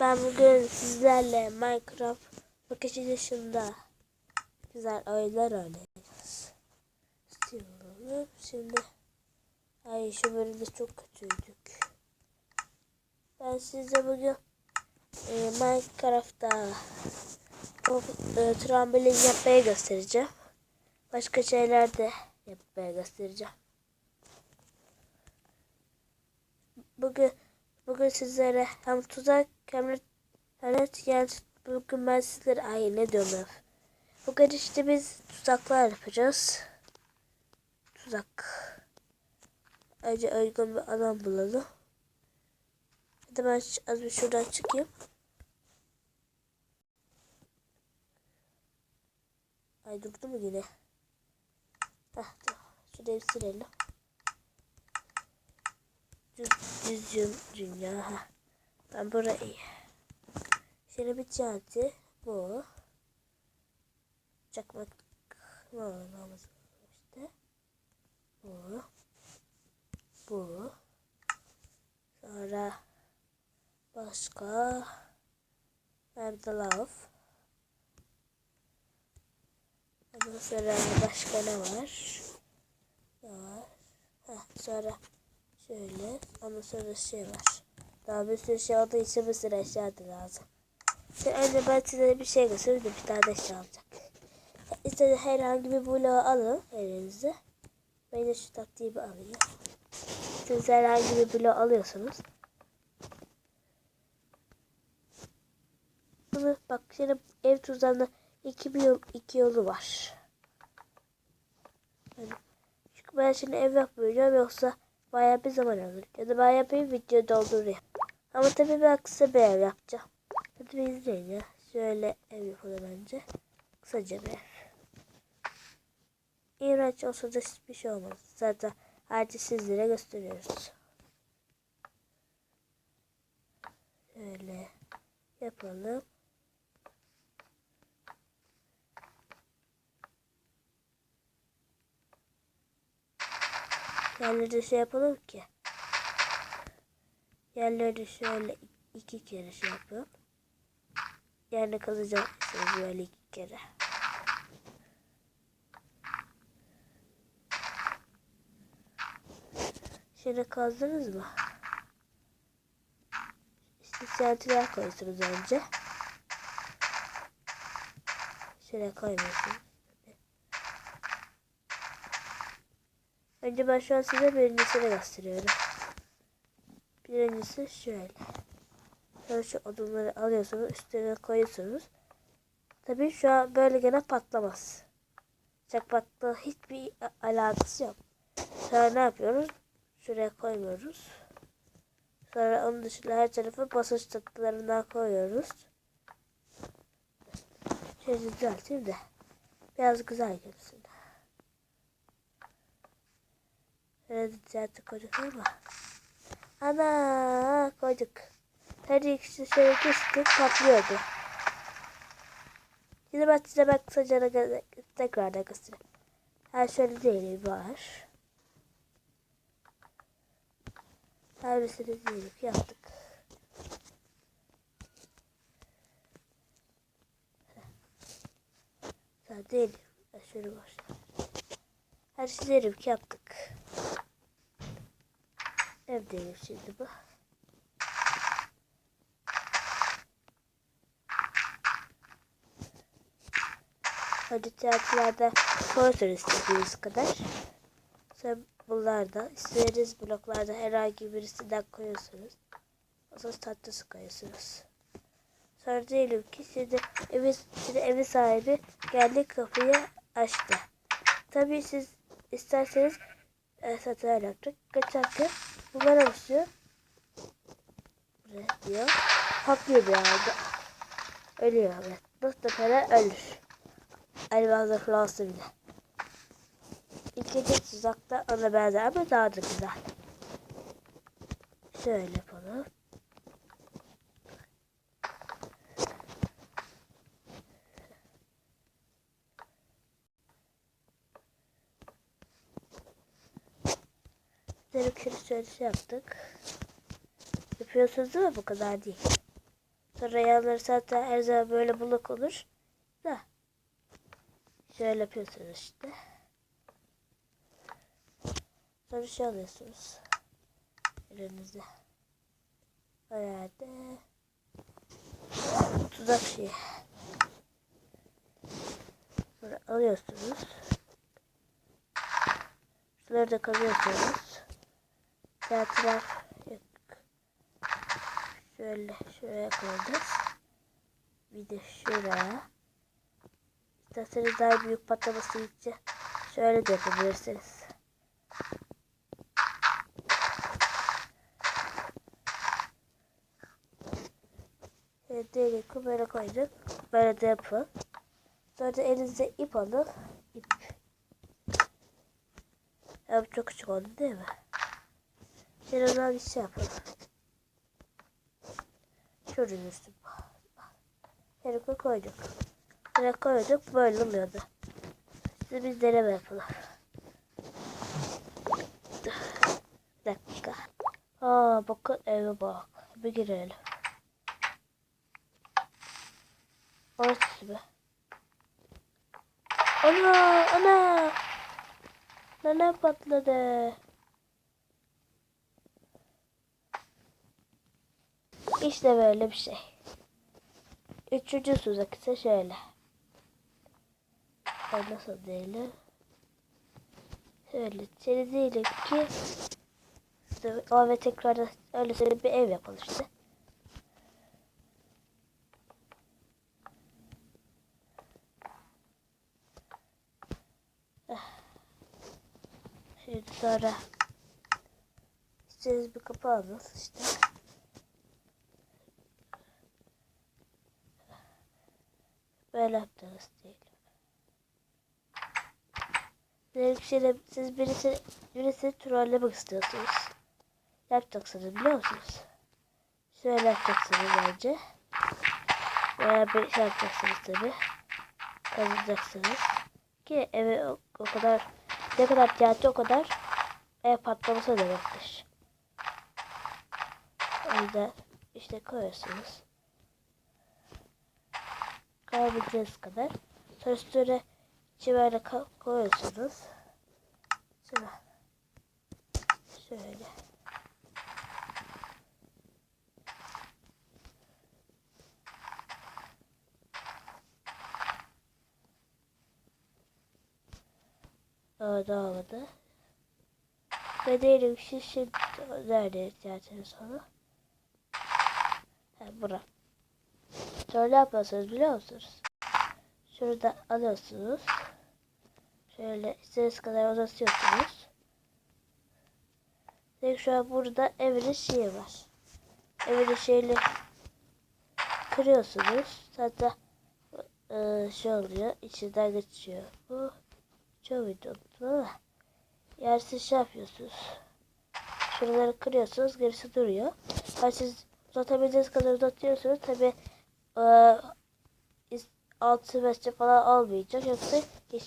Ben bugün sizlerle Minecraft bakışı dışında güzel oyunlar oynayacağız. Steam'ı şimdi ay şu bölümde çok kötüydük. Ben size bugün e, Minecraft'ta e, trambolin yapmayı göstereceğim. Başka şeyler de yapmaya göstereceğim. Bugün bugün sizlere hem tuzak hem de evet yani bugün ben sizlere ay ne. Bugün işte biz tuzaklar yapacağız. Tuzak. Önce uygun bir alan bulalım. Hadi ben az bir şuradan çıkayım. Ay durdu mu yine? Heh tamam. Şurayı silelim. Düz, düzgün dünya. Ben burayı. Şöyle bir çantı. Bu. Çakmak. Olmamız işte. Bu. Bu. Sonra başka. Nerede lav? Ondan sonra başka ne var? Ne var? Heh, sonra Şöyle. Ondan sonra şey var. Daha bir sürü şey olduğu için bir sürü eşya da lazım. Şimdi önce ben size bir şey göstereyim de bir tane eşya alacak. İşte herhangi bir bloğu alın elinize. Ben de şu taktiği bir alayım. Siz herhangi bir bloğu alıyorsunuz. Bunu bak şimdi ev tuzağında iki bir yol, iki yolu var. Yani, çünkü ben şimdi ev yapmayacağım yoksa bayağı bir zaman alır. Ya da bayağı bir video dolduruyor. Ama tabii ben kısa bir ev yapacağım. Hadi bir izleyin ya. Şöyle ev yapalım bence. Kısaca bir ev. İğrenç olsa da hiçbir şey olmaz. Zaten sadece sizlere gösteriyoruz. Şöyle yapalım. Yerleri şey yapalım ki. Yerleri şöyle iki kere şey yapıyorum. Yani kazacaksınız böyle iki kere. Şimdi kazdınız mı? İşte sentiler koyuyorsunuz önce. Şöyle koymuyorsunuz. Önce ben şu an size birincisini gösteriyorum. Birincisi şöyle. Şöyle şu odunları alıyorsunuz, üstüne koyuyorsunuz. Tabii şu an böyle gene patlamaz. Çakmakla hiçbir alakası yok. Sonra ne yapıyoruz? Şuraya koymuyoruz. Sonra onun dışında her tarafı basınç tıklarından koyuyoruz. Şöyle düzelteyim de biraz güzel gelsin. Şöyle düzeltti koyduk ama. Ana koyduk. Her ikisi şöyle kestik patlıyordu. Şimdi ben size ben kısaca tekrar da göstereyim. Her şöyle değil var. Her birisini diyelim yaptık. Değil. Şöyle başlayalım. Her şeyi yaptık. Evdeyim şimdi bu. Hadi tiyatrolarda koyuyorsunuz istediğiniz kadar. Sonra bunlarda istediğiniz bloklarda herhangi birisinden koyuyorsunuz. Zaman tahtası koyuyorsunuz. Sonra diyelim ki şimdi evi, şimdi evi sahibi geldi kapıyı açtı. Tabii siz isterseniz e, satın alacak. Geçerken bunlara basıyor. Buraya diyor. Patlıyor bir anda. Ölüyor evet. Muhtemelen ölür. Elbazlıklı olsa bile. İkinci tuzakta ona benzer ama daha da güzel. Şöyle şöyle şey yaptık. Yapıyorsunuz değil mi? Bu kadar değil. Sonra yanları zaten her zaman böyle bulanık olur. Da. Şöyle yapıyorsunuz işte. Sonra şey alıyorsunuz. Elinize. Herhalde. Tuzak şeyi. Sonra alıyorsunuz. Şunları da kazıyorsunuz. Sağ taraf. Şöyle şuraya koyacağız. Bir de şuraya. İsterseniz daha büyük patlaması için şöyle de yapabilirsiniz. Evet, diyelim ki böyle koyduk. Böyle de yapın. Sonra da elinize ip alın. İp. Ya çok küçük oldu değil mi? Zaman bir şey yapalım. Şurada üstü. Herifle koyduk. Buraya koyduk böyle oluyordu. Şimdi biz deneme yapalım. Bir dakika. Aa bakın eve bak. Bir girelim. Orası be. Ana ana. Nane patladı. İşte böyle bir şey. Üçüncü tuzak ise şöyle. Ay nasıl diyelim? Şöyle seni diyelim ki o ve tekrar öyle bir ev yapalım işte. Şimdi sonra siz bir kapı alın işte. Böyle yaptınız diyelim. Diyelim şimdi siz birisi, birisi trollemek istiyorsunuz. Yapacaksınız biliyor musunuz? Şöyle yapacaksınız bence. Veya bir şey yapacaksınız tabi. Kazanacaksınız. Ki eve o, o kadar ne kadar tiyatro o kadar ev patlaması demektir. O yüzden işte koyuyorsunuz. Kayabildiğiniz kadar. Sonra üstüne koyuyorsunuz. Şöyle. Şöyle. Orada olmadı. Ve diyelim ki şimdi nerede zaten sonra? Ha bura. Ne yapıyorsunuz biliyor musunuz? Şurada alıyorsunuz. Şöyle istediğiniz kadar uzatıyorsunuz. Ve şu an burada evin şeyi var. Evin şeyini kırıyorsunuz. Zaten e, şey oluyor. içinden geçiyor. Bu çok videodu ama yer siz şey yapıyorsunuz. Şuraları kırıyorsunuz. Gerisi duruyor. Yani siz uzatabildiğiniz kadar uzatıyorsunuz. Tabi e, 6 metre falan olmayacak. Yoksa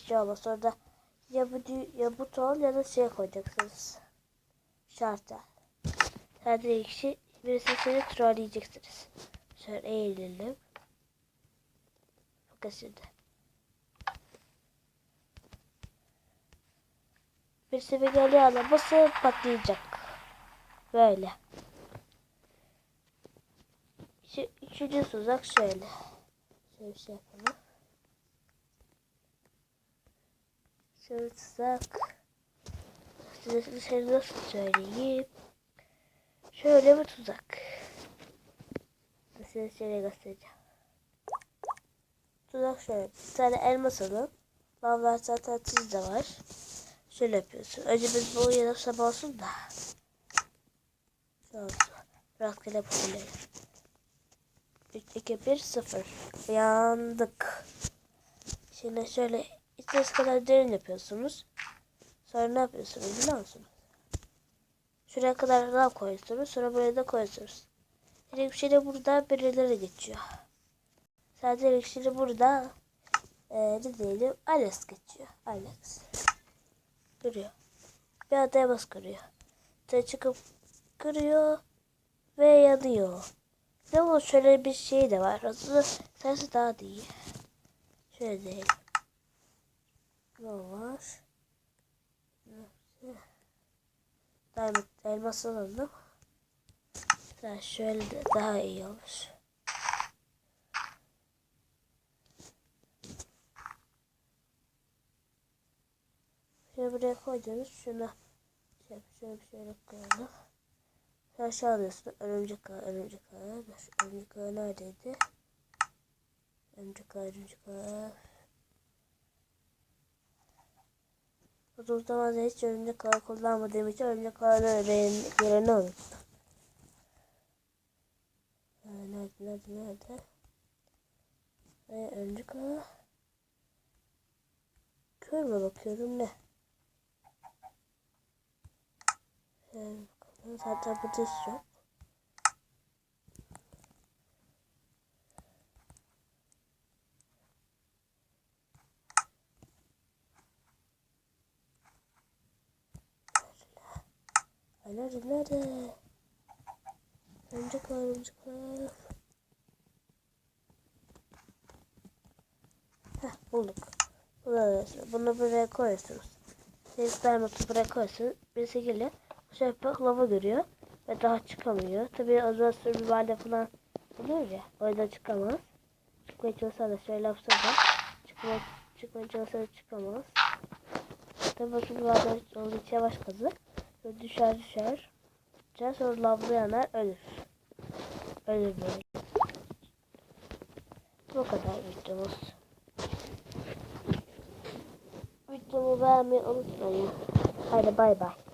şey olmaz. Orada ya bu, ya bu ton ya da şey koyacaksınız. Şarta. Sadece iki kişi birisi seni trolleyeceksiniz. Şöyle eğilelim. Bakın şimdi. Birisi bir geliyor arabası patlayacak. Böyle. Şu üçüncü tuzak şöyle. Şöyle bir şey yapalım. Şöyle tuzak. Size dışarı nasıl söyleyeyim. Şöyle bir tuzak. Size şöyle göstereceğim. Tuzak şöyle. Bir tane elmas alın. Lavlar zaten sizde var. Şöyle yapıyorsun. Önce biz bu yana sabah olsun da. Şöyle olsun. Rastgele yapabilirim. 3, 2, 1, 0. Yandık. Şimdi şöyle istediğiniz kadar derin yapıyorsunuz. Sonra ne yapıyorsunuz biliyor musunuz? Şuraya kadar lav koyuyorsunuz. Sonra buraya da koyuyorsunuz. Şimdi burada birileri geçiyor. Sadece şimdi burada e, ne diyelim Alex geçiyor. Alex. Kırıyor. Bir adaya bas kırıyor. Sonra çıkıp kırıyor ve yanıyor. Ve bu şöyle bir şey de var. Aslında sensi daha da iyi. Şöyle değil. Ne var? Diamond elmas alalım. Daha şöyle de daha iyi olur. Şöyle buraya koydunuz. Şuna şöyle şöyle koyalım. Aşağı alıyorsun. Örümcek ağı, örümcek ağı. Örümcek ağı neredeydi? Örümcek ağı, örümcek ağı. Uzun zamandır hiç örümcek ağı kullanmadığım için örümcek ağının yerini unuttum. Nerede, nerede, nerede? Ee, örümcek ağı. Kör mü bakıyorum ne? Bakalım. Zaten burada yok. Nerede nerede? Örümcek var örümcek. Heh bulduk. Bunu, bunu buraya koyuyorsunuz. Siz diamond'ı buraya koyuyorsunuz. Birisi geliyor. Bu sefer lava görüyor. Ve daha çıkamıyor. Tabii o zaman sürüvalde falan oluyor ya. O yüzden çıkamaz. Çıkmaya çalışsa da şöyle yapsa da çıkmaya, çıkmaya çalışsa da çıkamaz. Tabii bu sürüvalde olduğu için yavaş kazı. Sonra düşer düşer. Düşer sonra lavlı yanar ölür. Ölür böyle. Bu kadar videomuz. Videomu beğenmeyi unutmayın. Haydi bay bay.